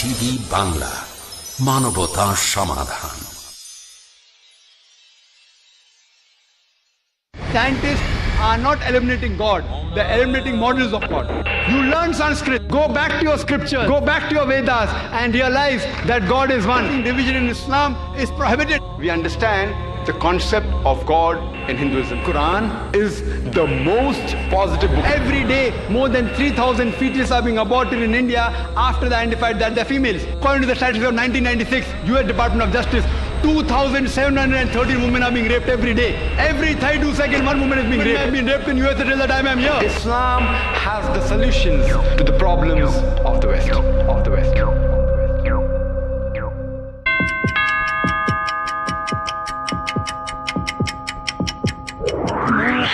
Piece TV Bangla মানবতা সমাধান Scientists are not eliminating God, they're eliminating models of God. You learn Sanskrit, go back to your scriptures, go back to your Vedas, and realize that God is one. Division in Islam is prohibited. We understand the concept of God in Hinduism. Quran is the most positive book. Every day, more than 3,000 fetuses are being aborted in India after they identified that they're females. According to the statistics of 1996, U.S. Department of Justice, 2,713 women are being raped every day. Every 32 seconds, one woman is being raped. I've been raped in US till the time I'm here. Islam has the solutions to the problems of the West. Of the West.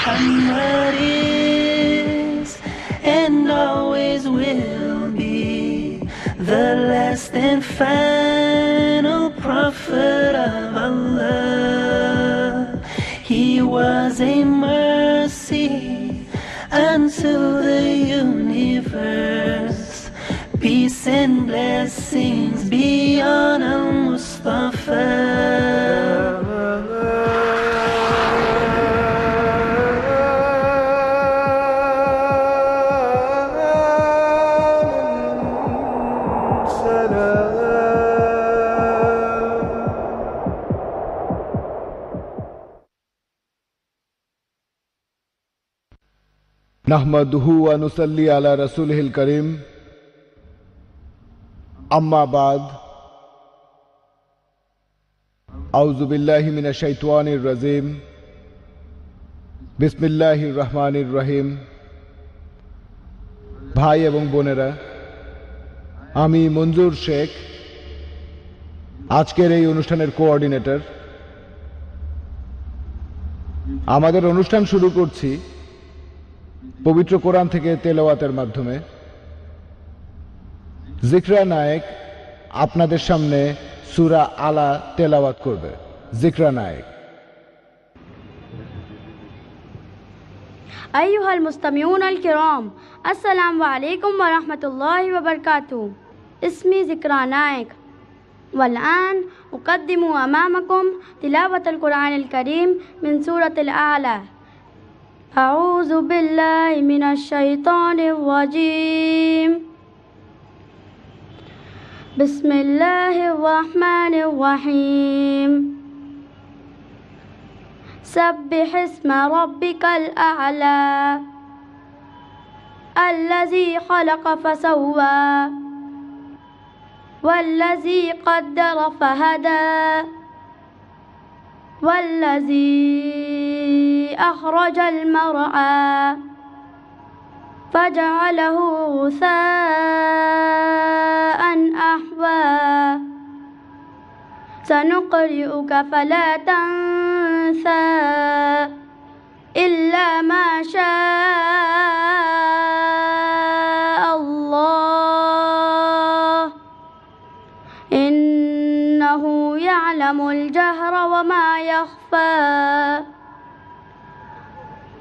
Muhammad is and always will be the last and final prophet of Allah. He was a mercy unto the universe. Peace and blessings be on Al Mustafa. নাহমাদুহু আনুসাল্লি আলা রসুলহিল করিম। আম্মাবাদ আউজুবিল্লাহি মিনা শৈতানির রাজিম। বিসমিল্লাহির রহমানির রহিম। ভাই এবং বোনেরা, আমি মঞ্জুর শেখ, আজকের এই অনুষ্ঠানের কোঅর্ডিনেটর। আমাদের অনুষ্ঠান শুরু করছি পবিত্র কোরআন থেকে তেলাওয়াতের মাধ্যমে জিকরা নায়েক আপনাদের সামনে সুরা আলা তেলাওয়াত করবে জিকরা নায়েক أيها المستمعون الكرام السلام عليكم ورحمة الله وبركاته اسمي ذكرى نايك والآن أقدم أمامكم تلاوة القرآن الكريم من سورة الأعلى أعوذ بالله من الشيطان الرجيم. بسم الله الرحمن الرحيم. سبح اسم ربك الأعلى الذي خلق فسوى والذي قدر فهدى والذي أخرج المرعى فجعله غثاء أحوى. سنقرئك فلا تنسى إلا ما شاء الله. إنه يعلم الجهر وما يخفى.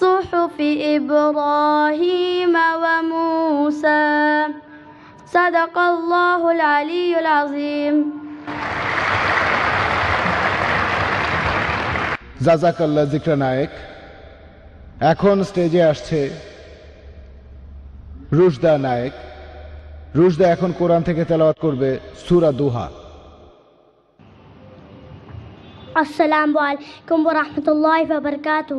صحف إبراهيم وموسى صدق الله العلي العظيم জাজাকাল্লা জিকরা নায়েক এখন স্টেজে আসছে রুশদা নায়েক রুশদা এখন কোরআন থেকে তেলাওয়াত করবে সুরা দুহা السلام عليكم ورحمة الله وبركاته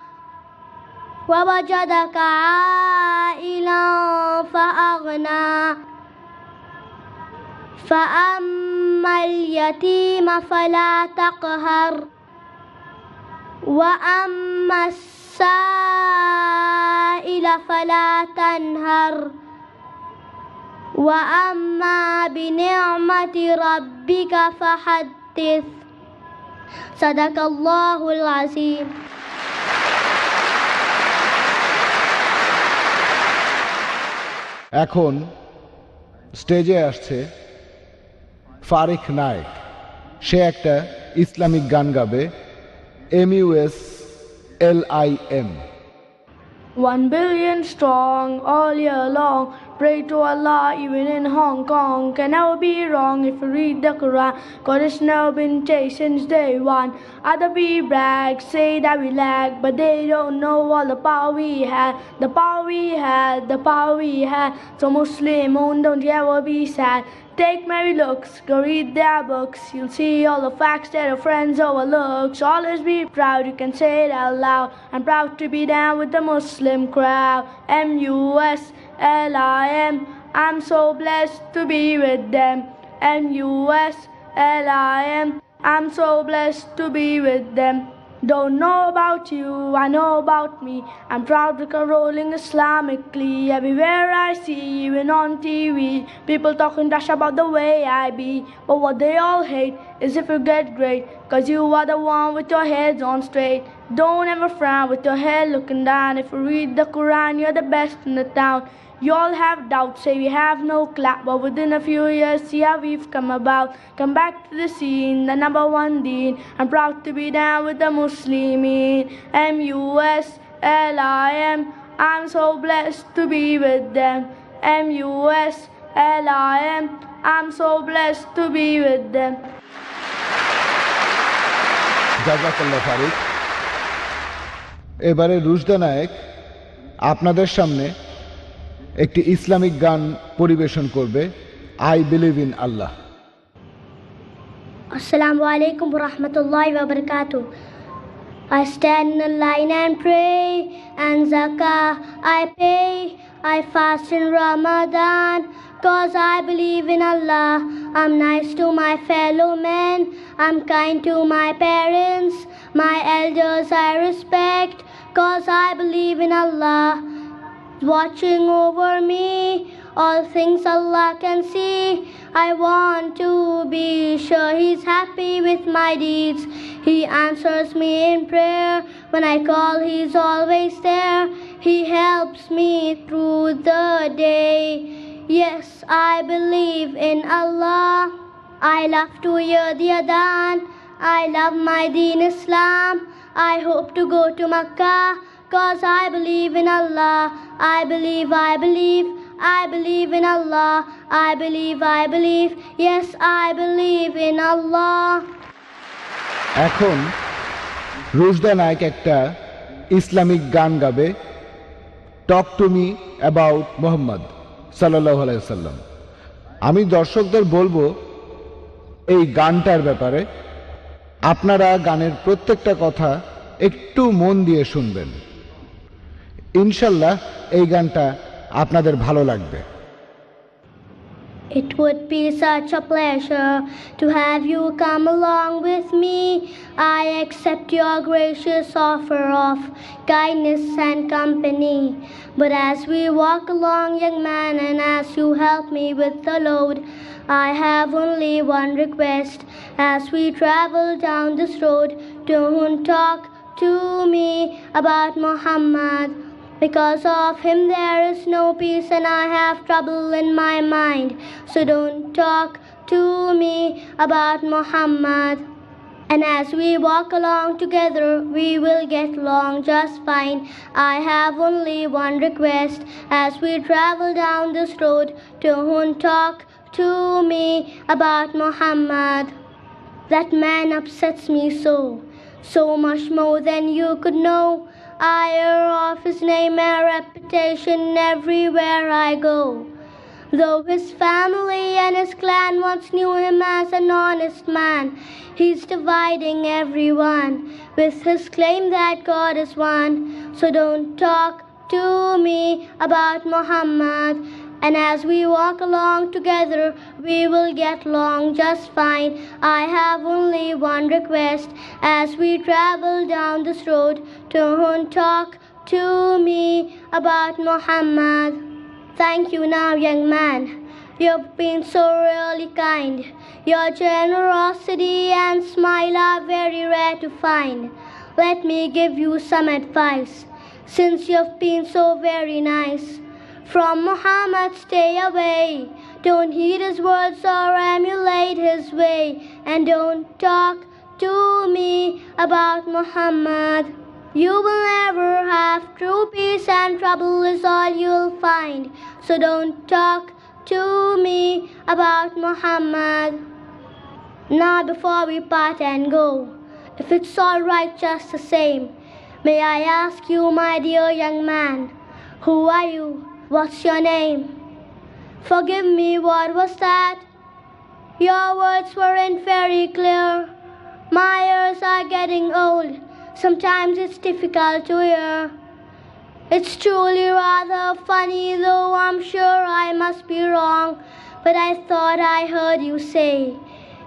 ووجدك عائلا فأغنى. فأما اليتيم فلا تقهر. وأما السائل فلا تنهر. وأما بنعمة ربك فحدث. صدق الله العظيم. এখন স্টেজে আসছে ফারিক নায়ক সে একটা ইসলামিক গান গাবে M U S L I M One billion strong all year long. Pray to Allah even in Hong Kong. Can never be wrong if you read the Quran. God has never been chased since day one. Other we brag, say that we lag, but they don't know all the power we had. The power we had, the power we had. So Muslim, oh, don't you ever be sad. Take merry looks, go read their books. You'll see all the facts that your friends overlook. Always be proud, you can say it out loud. I'm proud to be down with the Muslim crowd. M U S L I M. I'm so blessed to be with them. M U S L I M. I'm so blessed to be with them. Don't know about you, I know about me. I'm proud to go rolling Islamically. Everywhere I see, even on TV, people talking trash about the way I be. But what they all hate is if you get great, cause you are the one with your heads on straight. Don't ever frown with your head looking down. If you read the Quran, you're the best in the town You all have doubts, say we have no clap, but within a few years, see how we've come about. Come back to the scene, the number one deen. I'm proud to be down with the Muslimin. M U S L I M. I'm so blessed to be with them. M U S L I M. I'm so blessed to be with them. জাজাকাল্লাহ ফারিক এবারে রুশদা নায়ক আপনাদের সামনে একটি Islamic গান পরিবেশন করবে I believe in Allah Assalamu alaikum wa rahmatullahi wa barakatuh. I stand in the line and pray, and zakah I pay. I fast in Ramadan, cause I believe in Allah. I'm nice to my fellow men, I'm kind to my parents. My elders I respect, cause I believe in Allah watching over me. All things Allah can see. I want to be sure He's happy with my deeds. He answers me in prayer. When I call, He's always there. He helps me through the day. Yes, I believe in Allah. I love to hear the Adhan. I love my deen Islam. I hope to go to Makkah. Cause I believe in Allah. I believe, I believe. I believe in Allah. I believe, I believe. Yes, I believe in Allah. এখন রুশদা নায়ক একটা Islamic গান গাবে talk to me about Muhammad সাল্লাহ আলাইসাল্লাম আমি দর্শকদের বলব এই গানটার ব্যাপারে আপনারা গানের প্রত্যেকটা কথা একটু মন দিয়ে শুনবেন ইনশাল্লাহ এই গানটা আপনাদের ভালো লাগবে It would be such a pleasure to have you come along with me. I accept your gracious offer of kindness and company. But as we walk along, young man, and as you help me with the load, I have only one request. As we travel down this road, don't talk to me about Muhammad. Because of him there is no peace and I have trouble in my mind. So don't talk to me about Muhammad. And as we walk along together, we will get along just fine. I have only one request as we travel down this road. Don't talk to me about Muhammad. That man upsets me so, so much more than you could know. I hear of his name and reputation everywhere I go. Though his family and his clan once knew him as an honest man, he's dividing everyone with his claim that God is one. So don't talk to me about Muhammad. And as we walk along together, we will get along just fine. I have only one request as we travel down this road. Don't talk to me about Muhammad. Thank you now, young man. You've been so really kind. Your generosity and smile are very rare to find. Let me give you some advice, since you've been so very nice. From Muhammad, stay away. Don't heed his words or emulate his way. And don't talk to me about Muhammad. You will never have true peace, and trouble is all you'll find. So don't talk to me about Muhammad. Now, before we part and go, if it's all right just the same, may I ask you, my dear young man, who are you? What's your name? Forgive me, what was that? Your words weren't very clear. My ears are getting old. Sometimes it's difficult to hear. It's truly rather funny, though I'm sure I must be wrong. But I thought I heard you say,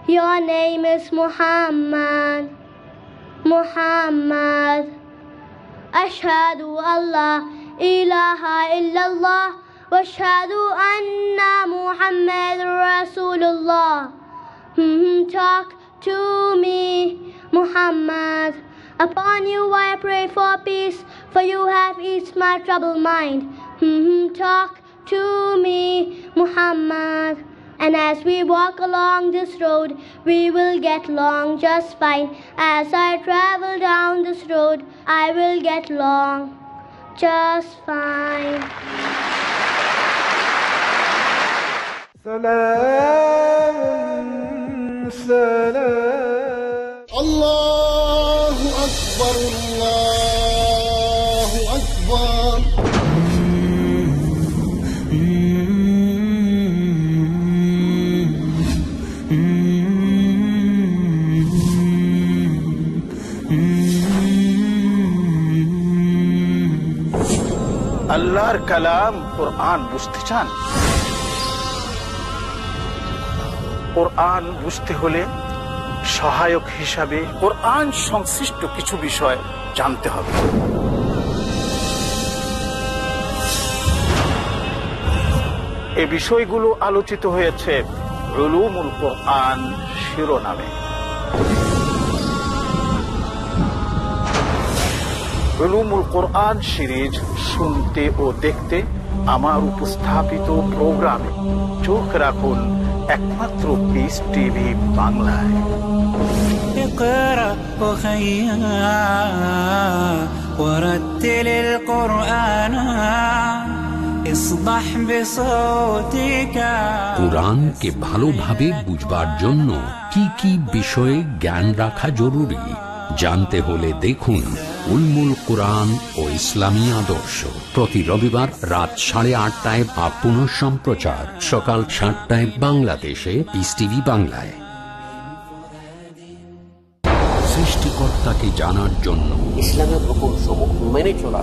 Your name is Muhammad. Muhammad. Ashhadu Allah إله إلا الله وأشهد أن محمد رسول الله Hmm, Talk to me, Muhammad. Upon you I pray for peace, for you have eased my troubled mind. Hmm, Talk to me, Muhammad. And as we walk along this road, we will get along just fine. As I travel down this road, I will get along just fine. Salam, salam. Allahu Akbar. আল্লাহর কালাম কোরআন বুঝতে চান? কোরআন বুঝতে হলে সহায়ক হিসাবে কোরআন সংশ্লিষ্ট কিছু বিষয় জানতে হবে। এ বিষয়গুলো আলোচিত হয়েছে রুলুমুল কোরআন শিরোনামে। রুলুমুল কোরআন সিরিজ শুনতে ও দেখতে আমার উপস্থাপিত প্রোগ্রামে চোখ রাখুন একমাত্র পিস টিভি বাংলায় اقرأ وخيا ورتل القرآن اصبح بصوتك কোরআনকে ভালোভাবে বুঝবার জন্য কি কি বিষয়ে জ্ঞান রাখা জরুরি জানতে হলে দেখুন উলমুল কোরআন ও ইসলামী আদর্শ। প্রতি রবিবার রাত সাড়ে আটটায় বা পুনঃ সম্প্রচার। সকাল সাতটায় বাংলাদেশে ইস টিভি বাংলায়। সৃষ্টিকর্তাকে জানার জন্য ইসলামের মেনে চলা।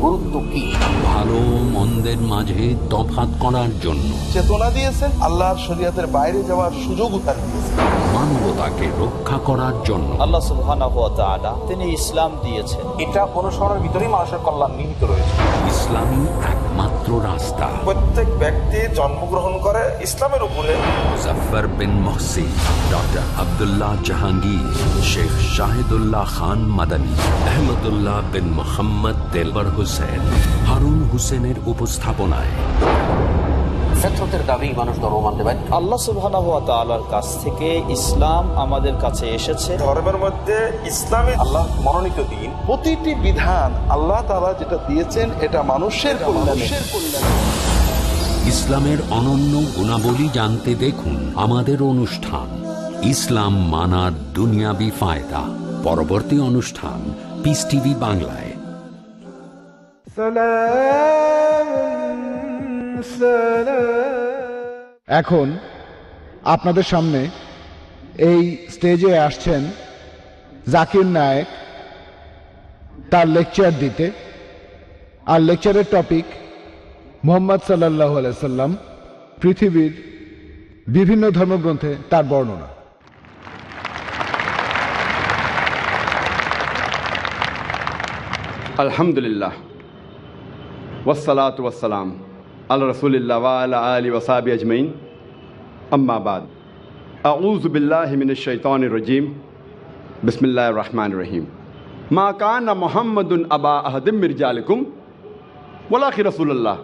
গুরুত্ব কি? ভালো মন্দের মাঝে তফাৎ করার জন্য। চেতনা দিয়েছেন আল্লাহর শরীয়তের বাইরে যাওয়ার সুযোগও তার দিয়েছেন মানবতাকে রক্ষা করার জন্য। আল্লাহ সুবহানাহু ওয়া তাআলা তিনি ইসলাম দিয়েছেন। এটা অনুসরণের ভিতরেই মানুষের কল্যাণ নিহিত রয়েছে। ইসলামী একমাত্র রাস্তা। প্রত্যেক ব্যক্তি জন্মগ্রহণ করে ইসলামের উপরে। মুজফার বিন মহসিন ডক্টর আব্দুল্লাহ জাহাঙ্গীর শেখ শাহিদুল্লাহ খান মাদানী আহমদুল্লাহ বিন মোহাম্মদ তেলবর হোসেন হারুন হোসেনের উপস্থাপনায়। ফেতরতের দাবি মানুষ ধর্ম মানতে আল্লাহ সুবহানাহু ওয়া তাআলার কাছ থেকে ইসলাম আমাদের কাছে এসেছে। ধর্মের মধ্যে আল্লাহ মনোনীত দিন। প্রতিটি বিধান আল্লাহ তাআলা যেটা দিয়েছেন এটা মানুষের কল্যাণে। ইসলামের অনন্য গুণাবলী জানতে দেখুন আমাদের অনুষ্ঠান, ইসলাম মানার দুনিয়াবি ফায়দা। পরবর্তী অনুষ্ঠান পিস টিভি বাংলায়। এখন আপনাদের সামনে এই স্টেজে আসছেন জাকির নায়েক, তার লেকচার দিতে। আর লেকচারের টপিক মোহাম্মদ সাল্লাহ আলাইসাল্লাম পৃথিবীর বিভিন্ন ধর্মগ্রন্থে তার বর্ণনা। আলহামদুলিল্লাহ। ওয়াসালাত ওয়াসালাম আল রসুলিল্লাহ আলী ওসাবি আজমাইন। আম্মাবাদ আউজবিল্লাহমিন শৈতান রজিম। বিসমিল্লা রহমান রহিম। মা কান মোহাম্মদ আবা আহদ মির্জা আলকুম ওলাখি রসুল্লাহ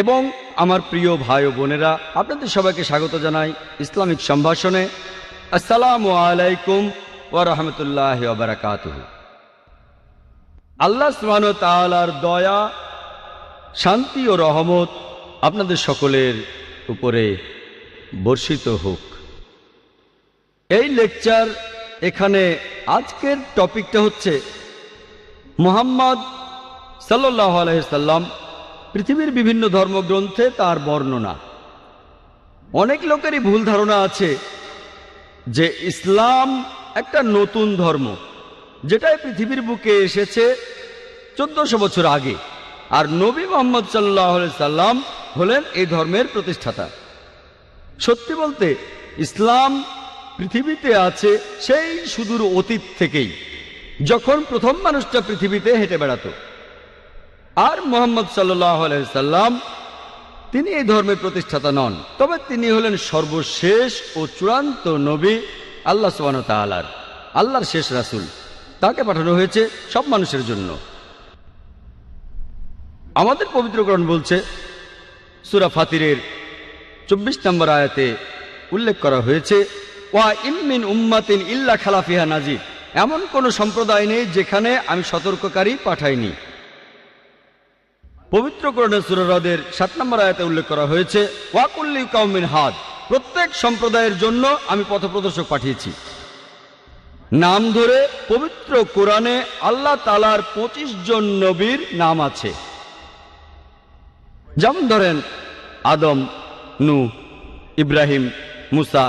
এবং আমার প্রিয় ভাই ও বোনেরা, আপনাদের সবাইকে স্বাগত জানাই ইসলামিক সম্ভাষণে। আসসালামু আলাইকুম ওরহমতুল্লাহ আল্লাহ স্নান তালার দয়া, শান্তি ও রহমত আপনাদের সকলের উপরে বর্ষিত হোক। এই লেকচার এখানে আজকের টপিকটা হচ্ছে মোহাম্মদ সাল্লাহ আলহিসাল্লাম পৃথিবীর বিভিন্ন ধর্মগ্রন্থে তার বর্ণনা। অনেক লোকেরই ভুল ধারণা আছে যে ইসলাম একটা নতুন ধর্ম, যেটাই পৃথিবীর বুকে এসেছে চোদ্দশো বছর আগে। আর নবী মোহাম্মদ সাল্লাহ সাল্লাম হলেন এই ধর্মের প্রতিষ্ঠাতা। সত্যি বলতে, ইসলাম পৃথিবীতে আছে সেই সুদূর অতীত থেকেই, যখন প্রথম মানুষটা পৃথিবীতে হেঁটে বেড়াতো। আর মোহাম্মদ সাল্লাহ সাল্লাম তিনি এই ধর্মের প্রতিষ্ঠাতা নন, তবে তিনি হলেন সর্বশেষ ও চূড়ান্ত নবী আল্লাহ সোহান তালার আল্লাহর শেষ রাসুল। তাকে পাঠানো হয়েছে সব মানুষের জন্য। আমাদের পবিত্রকরণ বলছে সুরা ফাতিরের চব্বিশ নম্বর আয়াতে উল্লেখ করা হয়েছে, ওয়া ইমিন উম্মাতিন ইল্লা খালাফিহা নাজির এমন কোনো সম্প্রদায় নেই যেখানে আমি সতর্ককারী পাঠাইনি। পবিত্র করণে সুররদের সাত নম্বর আয়াতে উল্লেখ করা হয়েছে ওয়াকুল্লি কাউমিন হাদ। প্রত্যেক সম্প্রদায়ের জন্য আমি পথপ্রদর্শক পাঠিয়েছি। নাম ধরে পবিত্র কোরআনে আল্লাহ তালার পঁচিশ জন নবীর নাম আছে। যেমন ধরেন আদম নু ইব্রাহিম, মুসা,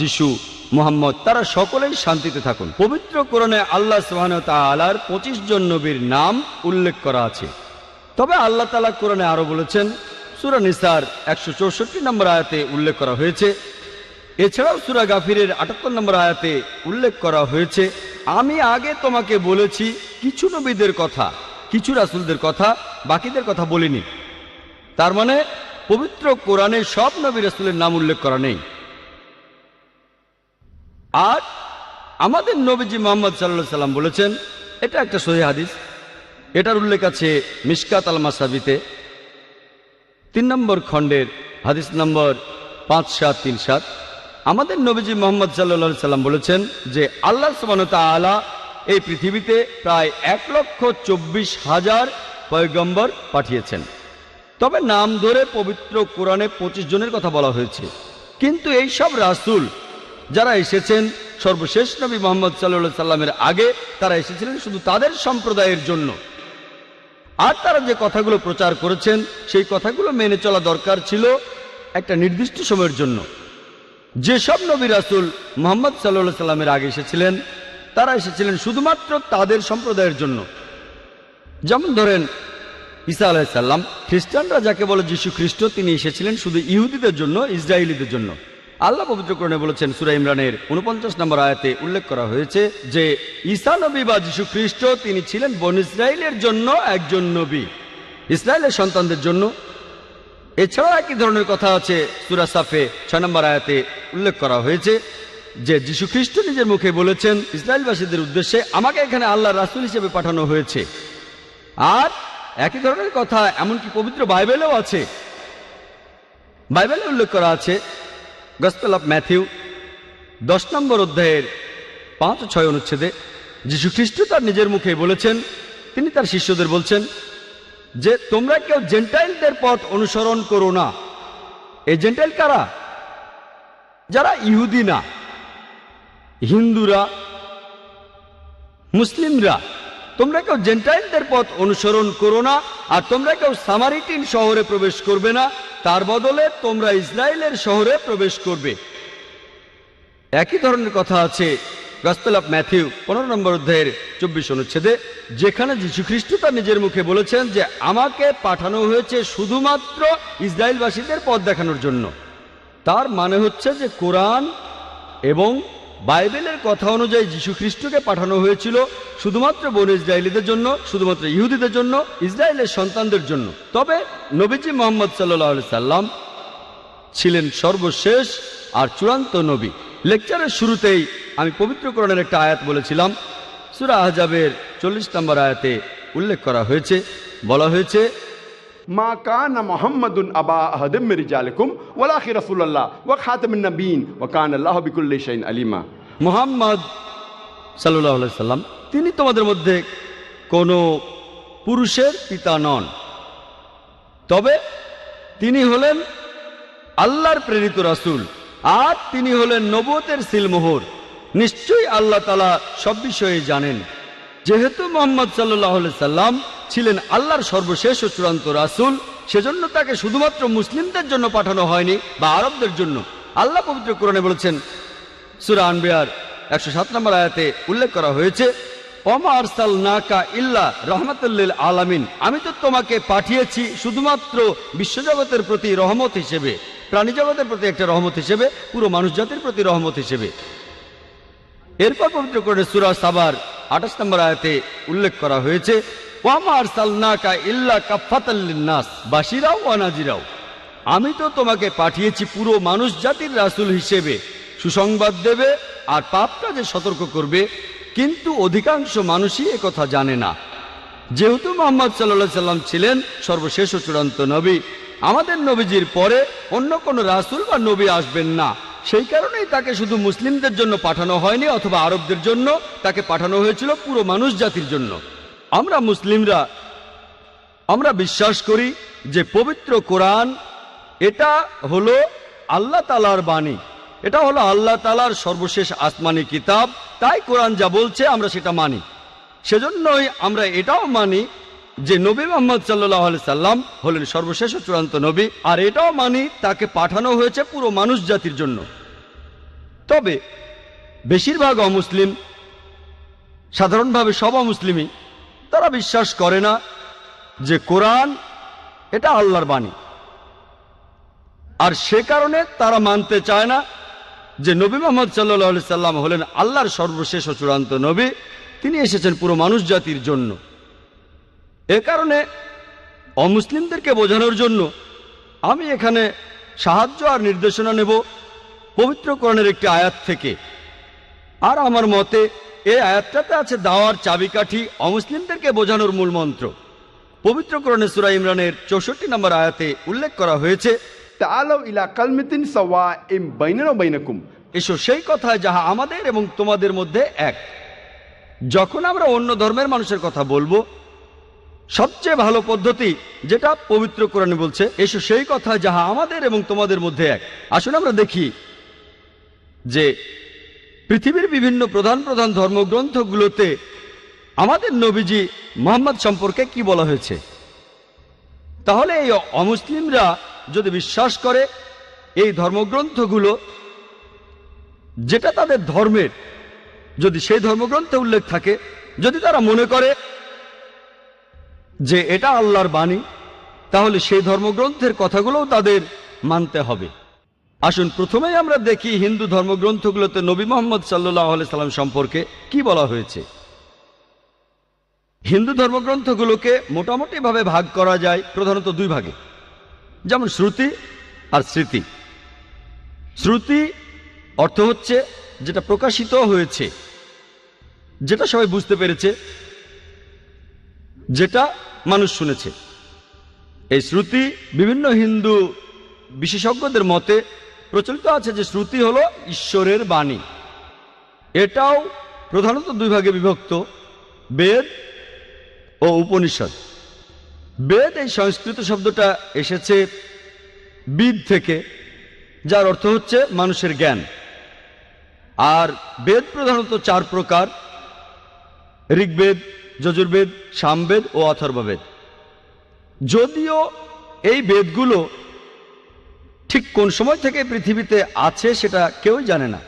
যিশু, মোহাম্মদ, তারা সকলেই শান্তিতে থাকুন। পবিত্র কোরআনে আল্লাহ সুহান তালার পঁচিশ জন নবীর নাম উল্লেখ করা আছে। তবে আল্লাহ তালা কোরআনে আরও বলেছেন, সুরা নিসার একশো চৌষট্টি নম্বর আয়াতে উল্লেখ করা হয়েছে। এছাড়াও সুরা গাফিরের আটাত্তর নম্বর আয়াতে উল্লেখ করা হয়েছে, আমি আগে তোমাকে বলেছি, কিছু নবীদের কথা, কিছু রাসুলদের কথা, বাকিদের কথা বলিনি। তার মানে পবিত্র কোরআনে সব নবী রাসুলের নাম উল্লেখ করা নেই। আর আমাদের নবীজি মোহাম্মদ সাল্লা সাল্লাম বলেছেন, এটা একটা সহি হাদিস। এটার উল্লেখ আছে মিসকাত আল মাসাবিতে তিন নম্বর খণ্ডের হাদিস নম্বর পাঁচ সাত তিন সাত। আমাদের নবীজি মোহাম্মদ সাল্লা সাল্লাম বলেছেন যে, আল্লাহ সুবানতা আলা এই পৃথিবীতে প্রায় এক লক্ষ চব্বিশ হাজার পয়গম্বর পাঠিয়েছেন। তবে নাম ধরে পবিত্র কোরআনে পঁচিশ জনের কথা বলা হয়েছে। কিন্তু এই সব রাসুল যারা এসেছেন, সর্বশেষ নবী মোহাম্মদ সাল্লা সাল্লামের আগে তারা এসেছিলেন শুধু তাদের সম্প্রদায়ের জন্য। আর তারা যে কথাগুলো প্রচার করেছেন, সেই কথাগুলো মেনে চলা দরকার ছিল একটা নির্দিষ্ট সময়ের জন্য। যেসব নবী রাসুল মোহাম্মদ সাল্লা সাল্লামের আগে এসেছিলেন, তারা এসেছিলেন শুধুমাত্র তাদের সম্প্রদায়ের জন্য। যেমন ধরেন ঈসা আলাহিসাল্লাম খ্রিস্টানরা যাকে বলে যীশু খ্রিস্ট, তিনি এসেছিলেন শুধু ইহুদিদের জন্য, ইসরায়েলিদের জন্য। আল্লাহ পবিত্রকরণে বলেছেন, সুরা ইমরানের উনপঞ্চাশ নম্বর আয়াতে উল্লেখ করা হয়েছে যে, ঈসা নবী বা যীশু খ্রিস্ট, তিনি ছিলেন বন ইসরায়েলের জন্য একজন নবী, ইসরায়েলের সন্তানদের জন্য। এছাড়াও একই ধরনের কথা আছে সুরা সাফে ছয় নম্বর আয়াতে উল্লেখ করা হয়েছে যে, যীশু খ্রিস্ট নিজের মুখে বলেছেন, ইসরায়েলবাসীদের উদ্দেশ্যে আমাকে এখানে আল্লাহ রাসুল হিসেবে পাঠানো হয়েছে। আর একই ধরনের কথা, এমনকি পবিত্র বাইবেলেও আছে। বাইবেলে উল্লেখ করা আছে গসপেল অফ ম্যাথিউ দশ নম্বর অধ্যায়ের পাঁচ ছয় অনুচ্ছেদে, যীশু খ্রিস্ট তার নিজের মুখে বলেছেন, তিনি তার শিষ্যদের বলছেন, যে তোমরা কেউ জেন্টাইলদের পথ অনুসরণ করো না। এই জেন্টাইল কারা? যারা ইহুদি না, হিন্দুরা, মুসলিমরা। তোমরা কেউ জেন্টাইলদের পথ অনুসরণ করো না, আর তোমরা কেউ সামারিটিন শহরে প্রবেশ করবে না, তার বদলে তোমরা ইসরায়েলের শহরে প্রবেশ করবে। একই ধরনের কথা আছে গসপেল অফ ম্যাথিউ, পনেরো নম্বর অধ্যায়ের চব্বিশ অনুচ্ছেদে, যেখানে যীশু খ্রিস্ট তার নিজের মুখে বলেছেন যে, আমাকে পাঠানো হয়েছে শুধুমাত্র ইসরায়েলবাসীদের পথ দেখানোর জন্য। তার মানে হচ্ছে যে কোরআন এবং বাইবেলের কথা অনুযায়ী যীশু খ্রিস্টকে পাঠানো হয়েছিল শুধুমাত্র বন ইসরায়েলিদের জন্য, শুধুমাত্র ইহুদিদের জন্য, ইসরায়েলের সন্তানদের জন্য। তবে নবীজি মোহাম্মদ সাল্লাহ সাল্লাম ছিলেন সর্বশেষ আর চূড়ান্ত নবী। লেকচারের শুরুতেই আমি পবিত্রকরণের একটা আয়াত বলেছিলাম। সুরা আহজাবের চল্লিশ নম্বর আয়াতে উল্লেখ করা হয়েছে, বলা হয়েছে মা কান মোহাম্মদুন আবা আহদিম রিজালিকুম ওয়ালাহি রাসূলুল্লাহ ওয়া খাতামুন নবীন ওয়া কান আল্লাহু বিকুল্লি শাইইন আলিমা। মোহাম্মদ সাল্লাহ সাল্লাম তিনি তোমাদের মধ্যে কোনো পুরুষের পিতা নন। তবে তিনি হলেন আল্লাহর প্রেরিত রাসুল আর তিনি হলেন নবতের সিলমোহর। নিশ্চয়ই আল্লাহ তালা সব বিষয়ে জানেন। যেহেতু মোহাম্মদ সাল্লাহ সাল্লাম ছিলেন আল্লাহর সর্বশেষ ও চূড়ান্ত রাসুল, সেজন্য তাকে শুধুমাত্র মুসলিমদের জন্য পাঠানো হয়নি, বা আরবদের জন্য। আল্লাহ পবিত্র কোরআনে বলেছেন, সুরা আনবিয়ার একশো সাত নম্বর আয়াতে উল্লেখ করা হয়েছে অমা আরসাল নাকা ইল্লা রহমতুল্লিল আলামিন। আমি তো তোমাকে পাঠিয়েছি শুধুমাত্র বিশ্বজগতের প্রতি রহমত হিসেবে প্রাণী জগতের প্রতি একটা রহমত হিসেবে, পুরো মানুষ জাতির প্রতি রহমত হিসেবে। এরপর পবিত্র করে সুরা সাবার আঠাশ নম্বর আয়াতে উল্লেখ করা হয়েছে বাসিরাও আমি তো তোমাকে পাঠিয়েছি পুরো মানুষ জাতির রাসুল হিসেবে। সুসংবাদ দেবে আর পাপ কাজে সতর্ক করবে, কিন্তু অধিকাংশ মানুষই কথা জানে না। যেহেতু মোহাম্মদ সাল্লা সাল্লাম ছিলেন সর্বশেষ ও চূড়ান্ত নবী, আমাদের নবীজির পরে অন্য কোনো রাসুল বা নবী আসবেন না। সেই কারণেই তাকে শুধু মুসলিমদের জন্য পাঠানো হয়নি অথবা আরবদের জন্য, তাকে পাঠানো হয়েছিল পুরো মানুষ জাতির জন্য। আমরা মুসলিমরা, আমরা বিশ্বাস করি যে পবিত্র কোরআন, এটা হলো আল্লাহ তালার বাণী। এটা হলো আল্লাহ তালার সর্বশেষ আসমানি কিতাব। তাই কোরআন যা বলছে, আমরা সেটা মানি। সেজন্যই আমরা এটাও মানি যে নবী মোহাম্মদ সাল্লাহ সাল্লাম হলেন সর্বশেষ চূড়ান্ত নবী, আর এটাও মানি তাকে পাঠানো হয়েছে পুরো মানুষ জাতির জন্য। তবে বেশিরভাগ অমুসলিম, সাধারণভাবে সব অমুসলিমই, তারা বিশ্বাস করে না যে কোরআন এটা আল্লাহর বাণী। আর সে কারণে তারা মানতে চায় না যে নবী মোহাম্মদ সাল্লাহ সাল্লাম হলেন আল্লাহর সর্বশেষ ও চূড়ান্ত নবী, তিনি এসেছেন পুরো মানুষ জাতির জন্য। এ কারণে অমুসলিমদেরকে বোঝানোর জন্য আমি এখানে সাহায্য আর নির্দেশনা নেব পবিত্রকরণের একটি আয়াত থেকে। আর আমার মতে এই আয়াতটাতে আছে দাওয়ার চাবিকাঠি অমুসলিমদেরকে বোঝানোর মূল মন্ত্র। পবিত্রকরণে সুরা ইমরানের চৌষট্টি নম্বর আয়াতে উল্লেখ করা হয়েছে এসো সেই কথা যাহা আমাদের এবং তোমাদের মধ্যে এক। যখন আমরা অন্য ধর্মের মানুষের কথা বলব সবচেয়ে ভালো পদ্ধতি যেটা পবিত্র কোরআনে বলছে, এসো সেই কথা যাহা আমাদের এবং তোমাদের মধ্যে এক। আসলে আমরা দেখি যে পৃথিবীর বিভিন্ন প্রধান প্রধান ধর্মগ্রন্থগুলোতে আমাদের নবীজি মোহাম্মদ সম্পর্কে কি বলা হয়েছে? তাহলে এই অমুসলিমরা যদি বিশ্বাস করে, এই ধর্মগ্রন্থগুলো যেটা তাদের ধর্মের, যদি সেই ধর্মগ্রন্থে উল্লেখ থাকে, যদি তারা মনে করে যে এটা আল্লাহর বাণী, তাহলে সেই ধর্মগ্রন্থের কথাগুলোও তাদের মানতে হবে। আসুন, প্রথমেই আমরা দেখি হিন্দু ধর্মগ্রন্থগুলোতে নবী মোহাম্মদ সাল্লাহ সাল্লাম সম্পর্কে কি বলা হয়েছে। হিন্দু ধর্মগ্রন্থগুলোকে মোটামুটিভাবে ভাগ করা যায় প্রধানত দুই ভাগে। যেমন শ্রুতি আর স্মৃতি। শ্রুতি অর্থ হচ্ছে যেটা প্রকাশিত হয়েছে, যেটা সবাই বুঝতে পেরেছে যেটা মানুষ শুনেছে। এই শ্রুতি বিভিন্ন হিন্দু বিশেষজ্ঞদের মতে প্রচলিত আছে যে শ্রুতি হলো ঈশ্বরের বাণী। এটাও প্রধানত দুই ভাগে বিভক্ত, বেদ ও উপনিষদ। বেদ এই সংস্কৃত শব্দটা এসেছে বিদ থেকে, যার অর্থ হচ্ছে মানুষের জ্ঞান। আর বেদ প্রধানত চার প্রকার, ঋগ্বেদ যজুর্বেদ, সামবেদ ও অথর্ববেদ। যদিও এই বেদগুলো ঠিক কোন সময় থেকে পৃথিবীতে আছে সেটা কেউই জানে না।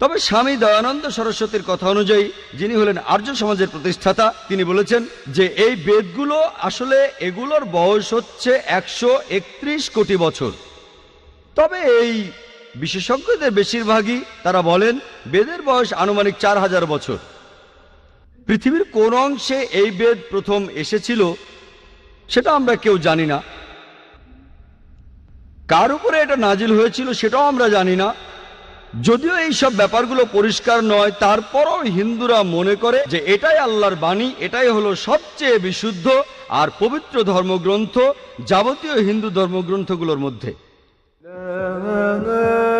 তবে স্বামী দয়ানন্দ সরস্বতীর কথা অনুযায়ী যিনি হলেন আর্য সমাজের প্রতিষ্ঠাতা, তিনি বলেছেন যে এই বেদগুলো আসলে এগুলোর বয়স হচ্ছে একশো একত্রিশ কোটি বছর। তবে এই বিশেষজ্ঞদের বেশিরভাগই তারা বলেন বেদের বয়স আনুমানিক চার হাজার বছর। পৃথিবীর কোন অংশে এই বেদ প্রথম এসেছিল, সেটা আমরা কেউ জানি না। কার উপরে এটা নাজিল হয়েছিল সেটাও আমরা জানি না। যদিও এই সব ব্যাপারগুলো পরিষ্কার নয়, তারপরও হিন্দুরা মনে করে যে এটাই আল্লাহর বাণী, এটাই হলো সবচেয়ে বিশুদ্ধ আর পবিত্র ধর্মগ্রন্থ, যাবতীয় হিন্দু ধর্মগ্রন্থগুলোর মধ্যে।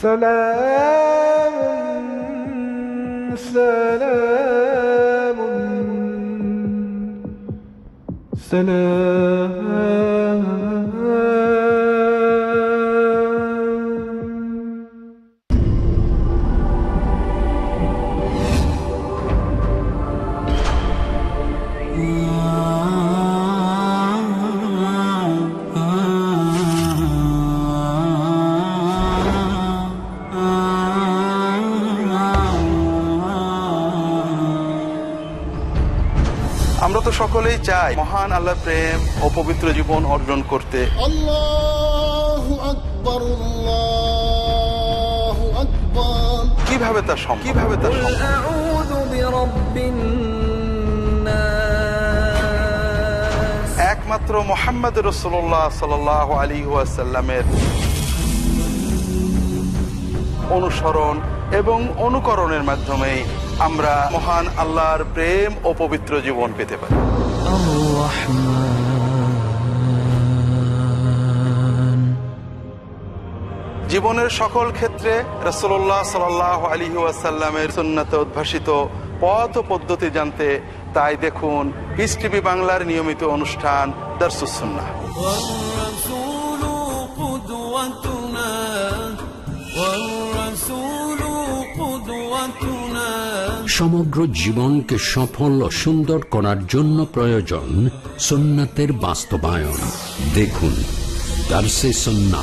سلام سلام سلام. সকলেই চায় মহান আল্লাহ প্রেম ও পবিত্র জীবন অর্জন করতে। কীভাবে তার সম্ভব? কীভাবে তার একমাত্র মোহাম্মদ রসোল্লাহ সাল আলী ওয়াসাল্লামের অনুসরণ এবং অনুকরণের মাধ্যমে আমরা মহান আল্লাহর প্রেম ও পবিত্র জীবন পেতে পারি। জীবনের সকল ক্ষেত্রে রসোল্লাহ সাল আলী ওয়াসাল্লামের সুন্নাতে উদ্ভাসিত পথ পদ্ধতি জানতে তাই দেখুন পিস টিভি বাংলার নিয়মিত অনুষ্ঠান দর্শুসন্না সমগ্র জীবনকে সফল ও সুন্দর করার জন্য প্রয়োজন সুন্নাতের বাস্তবায়ন। দেখুন, দার্সে সন্না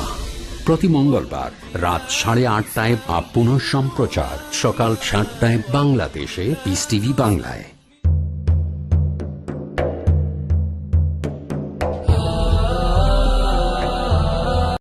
প্রতি মঙ্গলবার রাত সাড়ে আটটায় বা পুনঃ সম্প্রচার সকাল সাতটায় বাংলাদেশে পিস টিভি বাংলায়।